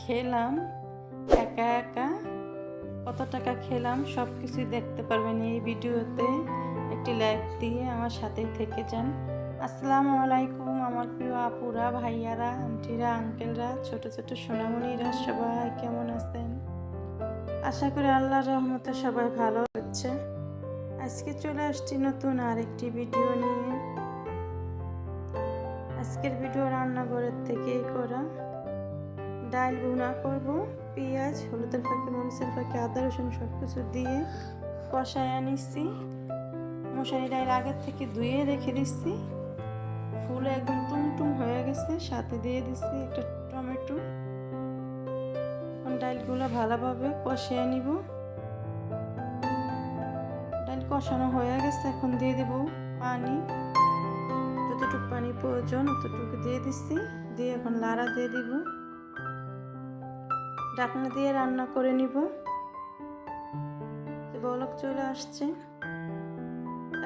খেলাম, একা একা। কত টাকা খেলাম সব কিছুই দেখতে পারবেন এই ভিডিওতে। একটি লাইক দিয়ে আমার সাথে থেকে যান। আসসালামু আলাইকুম আমার প্রিয় আপুরা, ভাইয়ারা, আন্টিরা আঙ্কেলরা ছোট ছোট সোনামণিরা, সবাই কেমন আছেন? আশা করি আল্লাহর রহমতে সবাই ভালো হচ্ছে আজকে চলে আসছি নতুন আরেকটি ভিডিও নিয়ে। আজকের ভিডিও রান্নাঘরের থেকেই করা। ডাল ভুনা করব, পেঁয়াজ, হলুদের ফাঁকে, মরিচের ফাঁকে, আদা, রসুন সব কিছু দিয়ে কষায় আনিছি। মশারি ডাল আগের থেকে ধুয়ে রেখে দিচ্ছি ফুলে একদম টুমটুম হয়ে গেছে, সাথে দিয়ে দিচ্ছি একটা টমেটো। এখন ডালগুলো ভালোভাবে কষিয়ে নিব। ডাল কষানো হয়ে গেছে, এখন দিয়ে দেব পানি। যতটুকু পানি প্রয়োজন, অতটুকু দিয়ে দিচ্ছি দিয়ে এখন লাড়া দিয়ে দিব। ঢাকনা দিয়ে রান্না করে নিব। বলক চলে আসছে,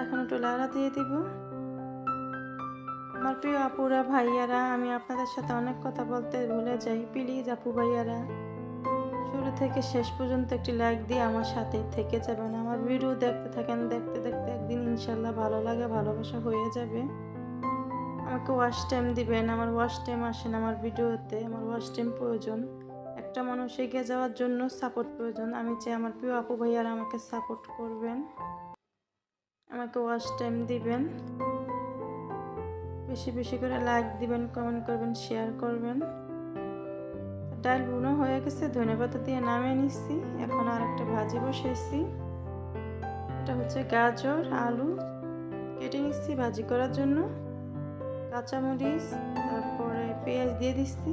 এখন একটু লাড়া দিয়ে দিব। আমার প্রিয় আপুরা, ভাইয়ারা, আমি আপনাদের সাথে অনেক কথা বলতে ভুলে যাই। প্লিজ আপু, ভাইয়ারা, শুরু থেকে শেষ পর্যন্ত একটি লাইক দিয়ে আমার সাথে থেকে যাবেন। আমার ভিডিও দেখতে থাকেন, দেখতে দেখতে একদিন ইনশাল্লাহ ভালো লাগে, ভালোবাসা হয়ে যাবে। আমাকে ওয়াশ টাইম দিবেন, আমার ওয়াশ টাইম আসেন আমার ভিডিওতে, আমার ওয়াশ টাইম প্রয়োজন। একটা মানুষ এগিয়ে যাওয়ার জন্য সাপোর্ট প্রয়োজন। আমি চাই আমার প্রিয় আপু ভাইয়ারা আমাকে সাপোর্ট করবেন। আমাকে ওয়াশ টাইম দিবেন। বেশি বেশি করে লাইক দিবেন কমেন্ট করবেন শেয়ার করবেন। ডাল বুনো হয়ে গেছে ধনেপাতা দিয়ে নামিয়ে নিচ্ছি। এখন আর একটা ভাজি বসেছি এটা হচ্ছে গাজর, আলু কেটে নিচ্ছি ভাজি করার জন্য। কাঁচামরিচ, তারপরে পেঁয়াজ দিয়ে দিচ্ছি।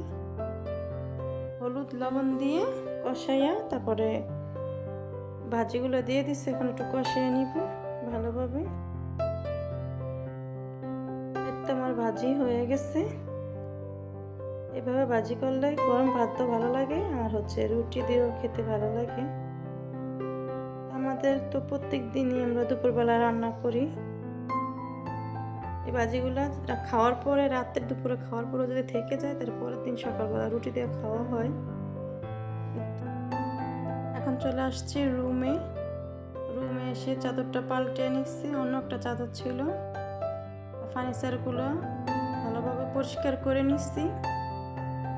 হলুদ লবণ দিয়ে কষাইয়া তারপরে ভাজিগুলো দিয়ে দিচ্ছি এখন একটু কষিয়ে নিব ভালোভাবে। আমার ভাজি হয়ে গেছে। এভাবে ভাজি করলে গরম ভাত তো ভালো লাগে, আর হচ্ছে রুটি দিয়েও খেতে ভালো লাগে। আমাদের তো প্রত্যেক দিনই আমরা দুপুরবেলা রান্না করি। এই ভাজিগুলো খাওয়ার পরে রাতের দুপুরে খাওয়ার পরে যদি থেকে যায় তার পরের দিন সকালবেলা রুটি দিয়ে খাওয়া হয়। চলে আসছি রুমে। রুমে এসে চাদরটা পাল্টে নিচ্ছি, অন্য একটা চাদর ছিল। ফার্নিচারগুলো ভালোভাবে পরিষ্কার করে নিচ্ছি।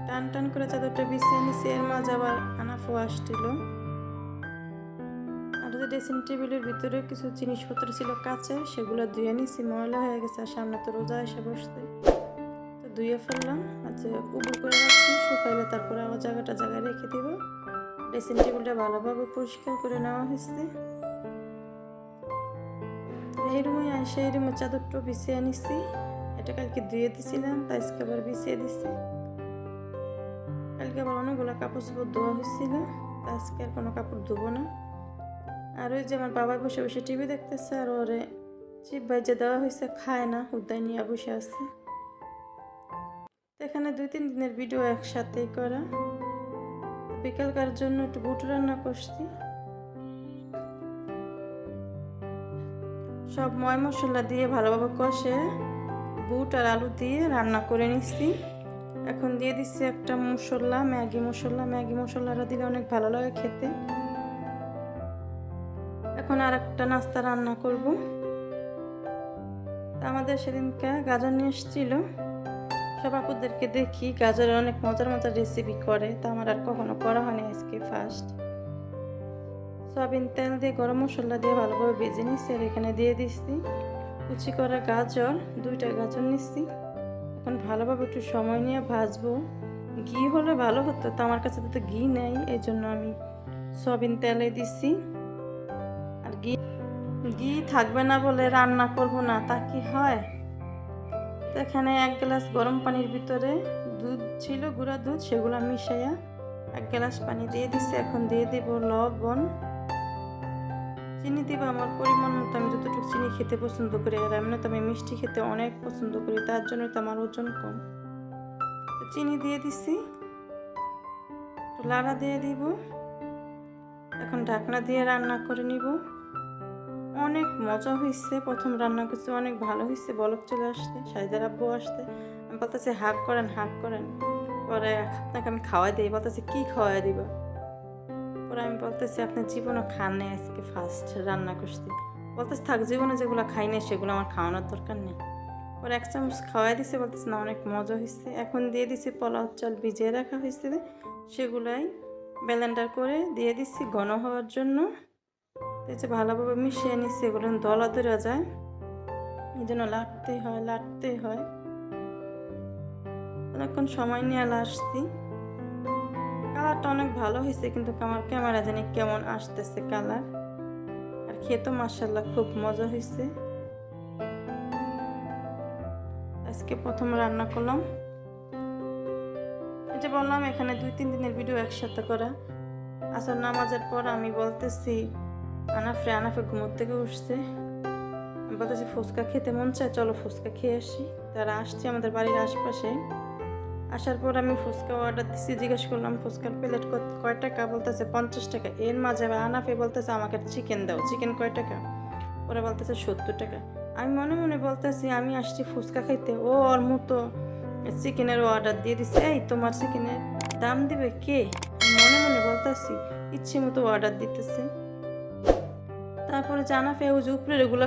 টান টান করে চাদরটা বিছিয়ে নিচ্ছি, এর মাঝে আবার আনাফো আসছিল আর যে ড্রেসিং টেবিলের ভিতরে কিছু জিনিসপত্র ছিল কাছে সেগুলো ধুয়ে নিচ্ছি, ময়লা হয়ে গেছে, আর সামনে তো রোজা এসে বসতে তো ধুয়ে ফেললাম, আর যে উবু করে রাখছি, শুকাইলে তারপরে আবার জায়গাটা জায়গায় রেখে দিব। ড্রেসিং টেবিলটা ভালোভাবে পরিষ্কার করে নেওয়া হয়েছে। এই রুমে আসে এই রুমে চাদরটা বিছিয়ে নিছি। এটা কালকে ধুয়ে দিছিলাম তাই আজকে আবার বিছিয়ে দিছি। কালকে আবার অনেকগুলো কাপড় চোপড় ধোয়া হয়েছিল, তা আজকে আর কোনো কাপড় ধুবো না। আর ওই যে আমার বাবা বসে বসে টিভি দেখতেছে, আর ওরে চিপ ভাইজে দেওয়া হয়েছে খায় না হুদায় নিয়ে বসে আছে। এখানে দুই তিন দিনের ভিডিও একসাথেই করা। বিকালকার জন্য একটু বুট রান্না করছি। সব ময় মশলা দিয়ে ভালোভাবে কষে বুট আর আলু দিয়ে রান্না করে নিচ্ছি এখন দিয়ে দিচ্ছি একটা মশলা, ম্যাগি মশলা। ম্যাগি মশলাটা দিলে অনেক ভালো লাগে খেতে। এখন আর একটা নাস্তা রান্না করব। আমাদের সেদিনকে গাজর নিয়ে এসেছিল। সব আপুদেরকে দেখি গাজরের অনেক মজার মজার রেসিপি করে, তা আমার আর কখনো করা হয়নি আজকে ফার্স্ট সয়াবিন তেল দিয়ে, গরম মশলা দিয়ে ভালোভাবে ভেজে নিচ্ছি আর এখানে দিয়ে দিচ্ছি কুচি করা গাজর, দুইটা গাজর নিচ্ছি এখন ভালোভাবে একটু সময় নিয়ে ভাজবো। ঘি হলে ভালো হতো, তো আমার কাছে তো ঘি নেই এই জন্য আমি সয়াবিন তেলে দিচ্ছি আর ঘি ঘি থাকবে না বলে রান্না করব না, তা কি হয়? এখানে এক গ্লাস গরম পানির ভিতরে দুধ ছিল, গুঁড়া দুধ, সেগুলো মিশাইয়া এক গ্লাস পানি দিয়ে দিচ্ছি এখন দিয়ে দেব লবণ। চিনি দিব, আমার পরিমাণ মতো। আমি যতটুকু চিনি খেতে পছন্দ করি, আর এমনি তো আমি মিষ্টি খেতে অনেক পছন্দ করি, তার জন্য তো আমার ওজন কম। চিনি দিয়ে দিছি। লাড়া দিয়ে দিব। এখন ঢাকনা দিয়ে রান্না করে নিব। অনেক মজা হয়েছে প্রথম রান্না করছে, অনেক ভালো হয়েছে বলক চলে আসতে সাইদার আব্বু আসতে আমি বলতেছি হাক করেন হাক করেন। পরে আপনাকে আমি খাওয়াই দিই, বলতেছে, কী খাওয়াই দিব? পরে আমি বলতেছি, আপনি জীবনও খান নাই আজকে ফার্স্ট রান্না করছি। বলতেছে, থাক, জীবনে যেগুলো খাই নাই, সেগুলো আমার খাওয়ানোর দরকার নেই। পরে এক চামচ খাওয়াই দিছে, বলতেছে, না, অনেক মজা হয়েছে এখন দিয়ে দিছি, পোলাও চাল ভিজিয়ে রাখা হয়েছে সেগুলাই ব্লেন্ডার করে দিয়ে দিচ্ছি ঘন হওয়ার জন্য। যে ভালোভাবে মিশিয়ে নিচ্ছি, এগুলো দলা ধরে যায়। এই জন্য লাটতেই হয় লাটতেই হয়। অনেকক্ষণ সময় নিয়ে আসছি। কালারটা অনেক ভালো হয়েছে, কিন্তু আমার ক্যামেরা জানি কেমন আসতেছে কালার। আর খেতে মাসাল্লাহ খুব মজা হয়েছে। আজকে প্রথম রান্না করলাম। যে বললাম, এখানে দুই তিন দিনের ভিডিও একসাথে করা। আসর নামাজের পর আমি বলতেছি আনাফে আনাফে ঘুমোর থেকে উঠছে। বলতেছি, ফুচকা খেতে মন চায়? চলো ফুচকা খেয়ে আসি। তারা আসছে আমাদের বাড়ির আশপাশে। আসার পর আমি ফুচকা অর্ডার দিচ্ছি জিজ্ঞেস করলাম, ফুচকার প্লেট কয় টাকা? বলতেছে, পঞ্চাশ টাকা। এর মাঝে আনাফে বলতেছে, আমাকে চিকেন দাও। চিকেন কয় টাকা? ওরা বলতেছে, সত্তর টাকা। আমি মনে মনে বলতেছি, আমি আসছি ফুচকা খাইতে। ও ওর মতো চিকেনের অর্ডার দিয়ে দিছে, এই তোমার চিকেনের দাম দিবে কে? আমি মনে মনে বলতেছি, ইচ্ছে মতো অর্ডার দিতেছে। তারপরে জানা ফেউজ উপরে এগুলো